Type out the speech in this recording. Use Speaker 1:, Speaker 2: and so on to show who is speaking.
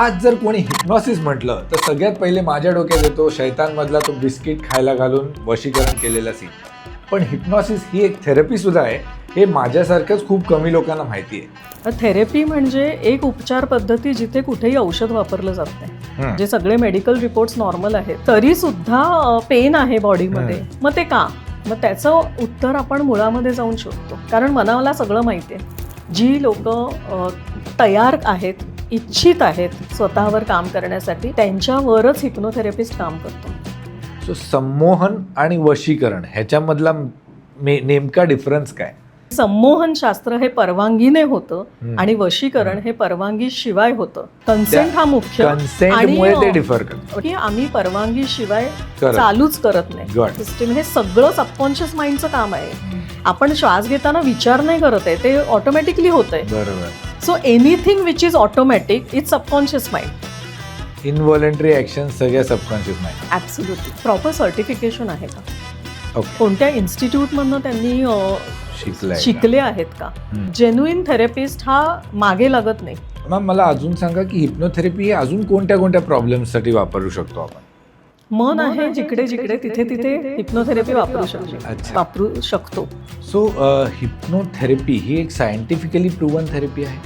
Speaker 1: आज जर कोणी हिप्नॉसिस म्हटलं तर सगळ्यात पहिले माझ्या डोक्यात येतो शैतानमधला तो बिस्किट खायला घालून वशीकरण केलेला सीन पण हिप्नॉसिस ही एक थेरपी सुद्धा आहे. हे माझ्यासारखंच खूप कमी लोकांना माहिती आहे.
Speaker 2: थेरपी म्हणजे एक उपचार पद्धती जिथे कुठेही औषध वापरलं जात नाही. जे सगळे मेडिकल रिपोर्ट्स नॉर्मल आहेत. तरी सुद्धा पेन आहे बॉडीमध्ये मग ते का? मग त्याचं उत्तर आपण मुळामध्ये जाऊन शोधतो. कारण मनाला सगळं माहिती आहे. जी लोक तयार आहेत इच्छित आहेत स्वतःवर काम करण्यासाठी त्यांच्यावरच हिप्नोथेरपिस्ट काम करतो.
Speaker 1: सो संमोहन आणि वशीकरण ह्याच्यामधला मे नेमका डिफरन्स काय?
Speaker 2: संमोहन शास्त्र हे परवानगीने होतं. आणि वशीकरण हे परवानगी शिवाय होतं. कन्सेंट हा मुख्य
Speaker 1: कन्सेंटमुळे
Speaker 2: आणि,
Speaker 1: ते
Speaker 2: अ,
Speaker 1: डिफर करतं.
Speaker 2: की आम्ही परवानगी शिवाय
Speaker 1: करत.
Speaker 2: चालूच करत नाही. सिस्टीम हे सगळं सबकॉन्शियस माइंडचं काम आहे. आपण श्वास घेताना विचार नाही करत आहे. ते ऑटोमॅटिकली होत आहे
Speaker 1: बरोबर.
Speaker 2: So anything which is automatic is subconscious mind
Speaker 1: involuntary action सगळ्या सबकॉन्शियस माहिती
Speaker 2: ऍब्सोल्युटली प्रॉपर सर्टिफिकेशन आहे का?
Speaker 1: ओके
Speaker 2: कोणत्या इन्स्टिट्यूटमधनं त्यांनी अ,
Speaker 1: शिकलंय का?
Speaker 2: शिकले आहेत का?
Speaker 1: हम्म.
Speaker 2: जेन्युइन थेरपिस्ट हा मागे लागत नाही.
Speaker 1: मॅम मला अजून सांगा की हिप्नोथेरपी ही अजून कोणत्या कोणत्या प्रॉब्लेम्ससाठी वापरू शकतो आपण?
Speaker 2: मन आहे जिकडे जिकडे तिथे तिथे हिप्नोथेरपी वापरू शकतो. वापरू शकतो.
Speaker 1: सो हिप्नोथेरपी ही एक सायंटिफिकली प्रूव्हन थेरपी आहे.